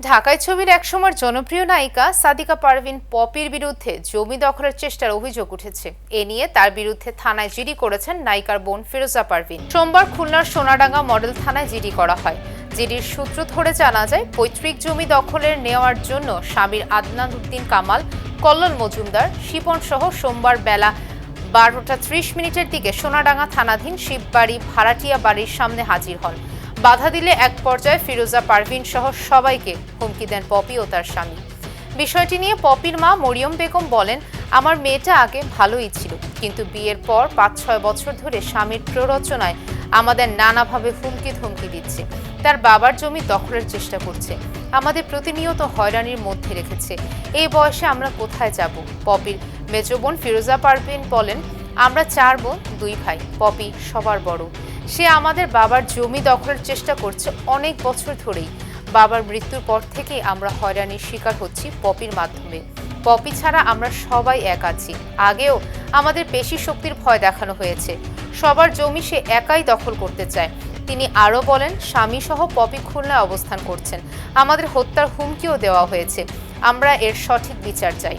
ঢাকায় ছবির একসময়ের জনপ্রিয় নায়িকা সাদিকা পারভিন পপির বিরুদ্ধে জমি দখলের চেষ্টার অভিযোগ উঠেছে। এ নিয়ে তার বিরুদ্ধে থানায় জিডি করেছেন নায়িকার বোন ফিরোজা পারভিন। সোমবার খুলনার সোনাডাঙ্গা মডেল থানায় জিডি করা হয়। জিডির সূত্র ধরে জানা যায়, পৈতৃক জমি দখলের নেওয়ার জন্য স্বামীর আদনান উদ্দিন কামাল, কল্লোল মজুমদার, শিপন সহ সোমবার বেলা বারোটা ত্রিশ মিনিটের দিকে সোনাডাঙ্গা থানাধীন শিববাড়ি ভাড়াটিয়া বাড়ির সামনে হাজির হন। বাধা দিলে এক পর্যায়ে ফিরোজা পারভিন সহ সবাইকে হুমকি দেন পপি ও তার স্বামী। বিষয়টি নিয়ে পপির মা মরিয়ম বেগম বলেন, আমার মেয়েটা আগে ভালোই ছিল, কিন্তু বিয়ের পর পাঁচ ছয় বছর ধরে স্বামীর প্ররোচনায় আমাদের নানাভাবে হুমকি ধমকি দিচ্ছে। তার বাবার জমি দখলের চেষ্টা করছে। আমাদের প্রতিনিয়ত হয়রানির মধ্যে রেখেছে। এই বয়সে আমরা কোথায় যাব? পপির মেজ বোন ফিরোজা পারভিন বলেন, আমরা চার বোন, দুই ভাই। পপি সবার বড়। সে আমাদের বাবার জমি দখলের চেষ্টা করছে অনেক বছর ধরেই। বাবার মৃত্যুর পর থেকেই আমরা হয়রানির শিকার হচ্ছি পপির মাধ্যমে। পপি ছাড়া আমরা সবাই এক আছি। আগেও আমাদের পেশি শক্তির ভয় দেখানো হয়েছে। সবার জমি সে একাই দখল করতে চায়। তিনি আরও বলেন স্বামী সহ পপি খুলনায় অবস্থান করছেন। আমাদের হত্যার হুমকিও দেওয়া হয়েছে। আমরা এর সঠিক বিচার চাই।